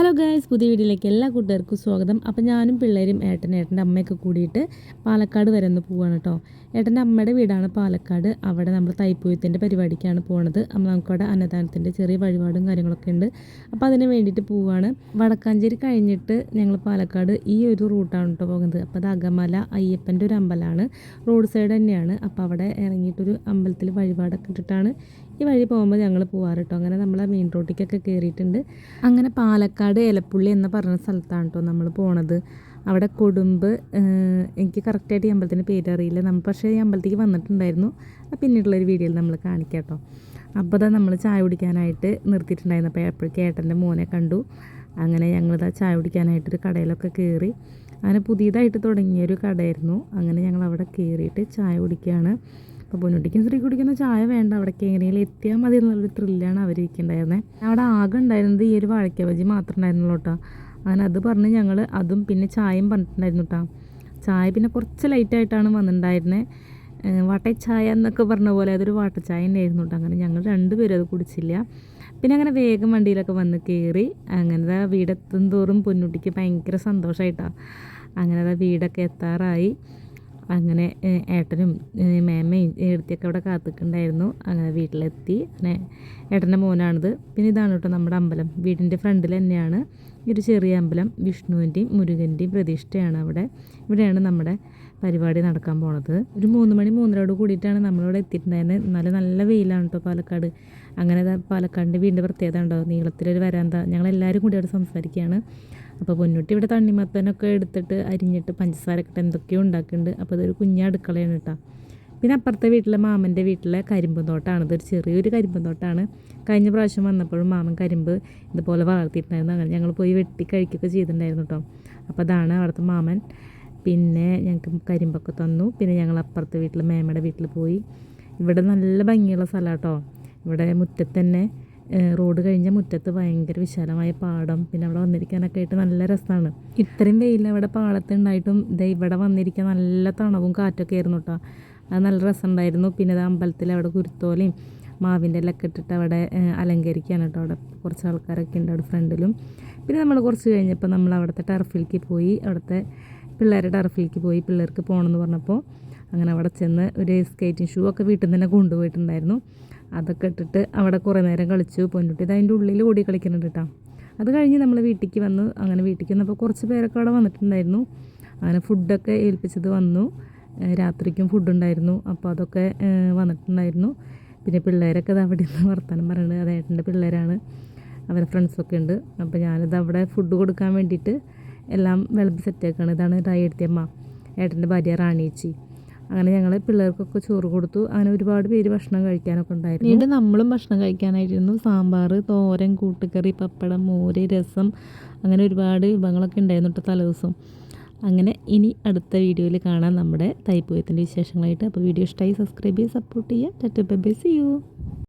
Hello guys പുതിയ വീഡിയോയിലേക്ക് എല്ലാ കൂട്ടുകാർക്കും സ്വാഗതം. അപ്പോൾ ഞാനും പിള്ളേരും ഏട്ടൻ ഏട്ടന്റെ അമ്മയൊക്കെ കൂടിയിട്ട് പാലക്കാട് വരെ ഒന്ന് പോവാണ് കേട്ടോ. ഏട്ടന്റെ അമ്മയുടെ വീടാണ് പാലക്കാട്. അവിടെ നമ്മൾ തൈപ്പൂയത്തിന്റെ പരിപാടിക്കാണ് പോണത്. അപ്പോൾ നമുക്കവിടെ അന്നദാനത്തിന്റെ ചെറിയ വഴിപാടും കാര്യങ്ങളൊക്കെ ഉണ്ട്. അപ്പോൾ അതിന് വേണ്ടിയിട്ട് പോവുകയാണ് വടക്കാഞ്ചേരി കഴിഞ്ഞിട്ട് ഞങ്ങൾ പാലക്കാട് ഈ ഒരു റൂട്ടാണ് കേട്ടോ പോകുന്നത്. അപ്പോൾ അത് അകമല അയ്യപ്പന്റെ ഒരു അമ്പലമാണ്. റോഡ് സൈഡ് തന്നെയാണ്. അപ്പോൾ അവിടെ ഇറങ്ങിയിട്ടൊരു അമ്പലത്തിൽ വഴിപാടൊക്കെ ഇട്ടിട്ടാണ് ഈ വഴി പോകുമ്പോൾ ഞങ്ങൾ പോകാറ് കേട്ടോ. അങ്ങനെ നമ്മൾ മെയിൻ റോഡിലേക്കൊക്കെ കയറിയിട്ടുണ്ട്. അങ്ങനെ പാലക്കാട് ഏലപ്പുള്ളി എന്ന് പറഞ്ഞ സ്ഥലത്താണ് കേട്ടോ നമ്മൾ പോണത്. അവിടെ കൊടുമ്പ് എനിക്ക് കറക്റ്റായിട്ട് ഈ അമ്പലത്തിന്റെ പേരറിയില്ല നമ്മൾ പക്ഷേ ഈ അമ്പലത്തേക്ക് വന്നിട്ടുണ്ടായിരുന്നു. പിന്നീടുള്ളൊരു വീഡിയോയിൽ നമ്മൾ കാണിക്കാം കേട്ടോ അപ്പോൾ അതാ നമ്മൾ ചായ കുടിക്കാനായിട്ട് നിർത്തിയിട്ടുണ്ടായിരുന്നു. അപ്പോൾ എപ്പോഴേക്കും ഏട്ടന്റെ മോനെ കണ്ടു. അങ്ങനെ ഞങ്ങളിതാ ചായ കുടിക്കാനായിട്ടൊരു കടയിലൊക്കെ കയറി അങ്ങനെ പുതിയതായിട്ട് തുടങ്ങിയൊരു കടയായിരുന്നു. അങ്ങനെ ഞങ്ങൾ അവിടെ കയറിയിട്ട് ചായ കുടിക്കുകയാണ് അപ്പോൾ പൊന്നുട്ടിക്കും സ്ത്രീ കുടിക്കുന്ന ചായ വേണ്ട അവിടേക്ക്. എങ്ങനെയെങ്കിലും എത്തിയാൽ മതി എന്നുള്ളൊരു ത്രില്ലാണ് അവർ ഇരിക്കുന്നുണ്ടായിരുന്നത് അവിടെ ആകെ ഉണ്ടായിരുന്നത് ഈ ഒരു വാഴയ്ക്ക ബജി മാത്രം ഉണ്ടായിരുന്നുള്ളൂ കേട്ടോ അങ്ങനെ അത് പറഞ്ഞ് ഞങ്ങൾ അതും പിന്നെ ചായയും പറഞ്ഞിട്ടുണ്ടായിരുന്നു കേട്ടോ ചായ പിന്നെ കുറച്ച് ലൈറ്റായിട്ടാണ് വന്നിട്ടുണ്ടായിരുന്നത് വാട്ട ചായ എന്നൊക്കെ പറഞ്ഞ പോലെ അതൊരു വാട്ടച്ചായ തന്നെയായിരുന്നു കേട്ടോ അങ്ങനെ ഞങ്ങൾ രണ്ടുപേരും അത് കുടിച്ചില്ല. പിന്നെ അങ്ങനെ വേഗം വണ്ടിയിലൊക്കെ വന്ന് കയറി അങ്ങനെ വീടെത്തും തോറും പൊന്നുട്ടിക്ക് ഭയങ്കര സന്തോഷമായിട്ടാണ് അങ്ങനെ വീടൊക്കെ എത്താറായി. അങ്ങനെ ഏട്ടനും മേമ്മയും എടുത്തിയൊക്കെ അവിടെ കാത്തിക്കുണ്ടായിരുന്നു അങ്ങനെ വീട്ടിലെത്തി. അങ്ങനെ ഏട്ടന്റെ മോനാണിത്. പിന്നെ ഇതാണ് കേട്ടോ നമ്മുടെ അമ്പലം. വീടിന്റെ ഫ്രണ്ടിൽ തന്നെയാണ് ഒരു ചെറിയ അമ്പലം. വിഷ്ണുവിന്റെയും മുരുകന്റെയും പ്രതിഷ്ഠയാണ് അവിടെ. ഇവിടെയാണ് നമ്മുടെ പരിപാടി നടക്കാൻ പോണത്. ഒരു മൂന്ന് മണി മൂന്നരയോട് കൂടിയിട്ടാണ് നമ്മളിവിടെ എത്തിയിട്ടുണ്ടായിരുന്നത് എന്നാലും നല്ല വെയിലാണ് കേട്ടോ പാലക്കാട്. അങ്ങനെ പാലക്കാടിന്റെ വീടിന്റെ പ്രത്യേകത ഉണ്ടോ? നീളത്തിലൊരു വരാന്ത. ഞങ്ങളെല്ലാവരും കൂടി അവിടെ സംസാരിക്കുകയാണ്. അപ്പോൾ പൊന്നുട്ടി ഇവിടെ തണ്ണിമത്തനൊക്കെ എടുത്തിട്ട് അരിഞ്ഞിട്ട് പഞ്ചസാരക്കിട്ട് എന്തൊക്കെയോ ഉണ്ടാക്കുന്നുണ്ട് അപ്പോൾ അതൊരു കുഞ്ഞ അടുക്കളയാണ് കേട്ടോ. പിന്നെ അപ്പുറത്തെ വീട്ടിലെ മാമന്റെ വീട്ടിലെ കരിമ്പ് തോട്ടമാണ് ഇതൊരു ചെറിയൊരു കരിമ്പ് തോട്ടമാണ് കഴിഞ്ഞ പ്രാവശ്യം വന്നപ്പോഴും മാമൻ കരിമ്പ് ഇതുപോലെ വളർത്തിയിട്ടുണ്ടായിരുന്നു. അങ്ങനെ ഞങ്ങൾ പോയി വെട്ടി കഴിക്കുകയൊക്കെ ചെയ്തിട്ടുണ്ടായിരുന്നു കേട്ടോ. അപ്പോൾ അതാണ് അവിടുത്തെ മാമൻ. പിന്നെ ഞങ്ങൾക്ക് കരിമ്പൊക്കെ തന്നു. പിന്നെ ഞങ്ങൾ അപ്പുറത്തെ വീട്ടിൽ മേമയുടെ വീട്ടിൽ പോയി. ഇവിടെ നല്ല ഭംഗിയുള്ള സ്ഥലമാണ് കേട്ടോ. ഇവിടെ മുറ്റത്ത് തന്നെ റോഡ് കഴിഞ്ഞ മുറ്റത്ത് ഭയങ്കര വിശാലമായ പാടം പിന്നെ അവിടെ വന്നിരിക്കാനൊക്കെ ആയിട്ട് നല്ല രസമാണ് ഇത്രയും വെയിൽ അവിടെ പാടത്ത് ഉണ്ടായിട്ടും ഇതേ ഇവിടെ വന്നിരിക്കാൻ നല്ല തണവും കാറ്റൊക്കെ ആയിരുന്നു കേട്ടോ അത് നല്ല രസമുണ്ടായിരുന്നു പിന്നെ അത് അമ്പലത്തിൽ അവിടെ കുരുത്തോലയും മാവിന്റെ ഇലൊക്കെ ഇട്ടിട്ട് അവിടെ അലങ്കരിക്കുകയാണ് കേട്ടോ അവിടെ കുറച്ച് ആൾക്കാരൊക്കെ ഉണ്ട് അവിടെ ഫ്രണ്ടിലും. പിന്നെ നമ്മൾ കുറച്ച് കഴിഞ്ഞപ്പോൾ നമ്മൾ അവിടുത്തെ ടർഫിലേക്ക് പോയി അവിടുത്തെ പിള്ളേരുടെ ടർഫിലേക്ക് പോയി പിള്ളേർക്ക് പോകണമെന്ന് പറഞ്ഞപ്പോൾ അങ്ങനെ അവിടെ ചെന്ന് ഒരു സ്കേറ്റിംഗ് ഷൂ ഒക്കെ വീട്ടിൽ നിന്ന് തന്നെ കൊണ്ടുപോയിട്ടുണ്ടായിരുന്നു. അതൊക്കെ ഇട്ടിട്ട് അവിടെ കുറേ നേരം കളിച്ചു. പൊന്നുട്ടി ഇത് അതിന്റെ ഉള്ളിൽ ഓടി കളിക്കുന്നുണ്ട് കേട്ടോ അത് കഴിഞ്ഞ് നമ്മൾ വീട്ടിലേക്ക് വന്നു. അങ്ങനെ വീട്ടിലേക്ക് വന്നപ്പോൾ കുറച്ച് പേരൊക്കെ അവിടെ വന്നിട്ടുണ്ടായിരുന്നു. അങ്ങനെ ഫുഡൊക്കെ ഏൽപ്പിച്ചത് വന്നു. രാത്രിക്കും ഫുഡുണ്ടായിരുന്നു അപ്പോൾ അതൊക്കെ വന്നിട്ടുണ്ടായിരുന്നു. പിന്നെ പിള്ളേരൊക്കെ ഇത് അവിടെ നിന്ന് വർത്തമാനം പറയുന്നത് അത് ഏട്ടന്റെ പിള്ളേരാണ്. അവരെ ഫ്രണ്ട്സൊക്കെ ഉണ്ട്. അപ്പോൾ ഞാനിത് അവിടെ ഫുഡ് കൊടുക്കാൻ വേണ്ടിയിട്ട് എല്ലാം വിളമ്പ് സെറ്റാക്കുകയാണ് ഇതാണ് തായി എടുത്തിയമ്മ ഏട്ടന്റെ ഭാര്യ റാണിയേച്ചി അങ്ങനെ ഞങ്ങൾ പിള്ളേർക്കൊക്കെ ചോറ് കൊടുത്തു. അങ്ങനെ ഒരുപാട് പേര് ഭക്ഷണം കഴിക്കാനൊക്കെ ഉണ്ടായിരുന്നു. പിന്നീട് നമ്മളും ഭക്ഷണം കഴിക്കാനായിരുന്നു. സാമ്പാർ തോരൻ കൂട്ടുകറി പപ്പടം മോര് രസം അങ്ങനെ ഒരുപാട് വിഭവങ്ങളൊക്കെ ഉണ്ടായിരുന്നു കേട്ടോ തലേദിവസം. അങ്ങനെ ഇനി അടുത്ത വീഡിയോയിൽ കാണാം നമ്മുടെ തൈപ്പൂയത്തിന്റെ വിശേഷങ്ങളായിട്ട്. അപ്പോൾ വീഡിയോ ഇഷ്ടമായി സബ്സ്ക്രൈബ് ചെയ്യുക സപ്പോർട്ട് ചെയ്യുക. TET by C U